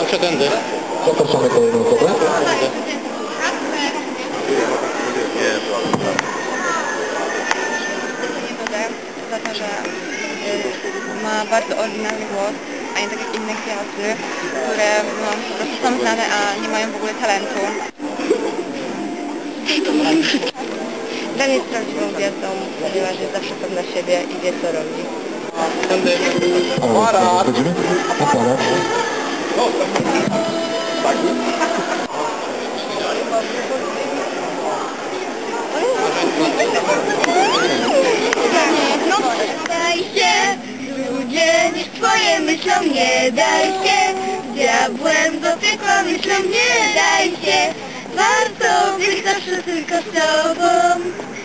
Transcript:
A przetędy. Zapraszamy kolejną osobę. za to, że ma bardzo oryginalny głos, a nie tak jak inne gwiazdy, które no, po prostu są znane, a nie mają w ogóle talentu. Dla mnie jest prawdziwą gwiazdą, ponieważ jest zawsze pewna siebie i wie co robi. Aparat. Daj się, ludzie niech twoje myślą, nie daj się, diabłem do piekła myślą, nie daj только с тобой.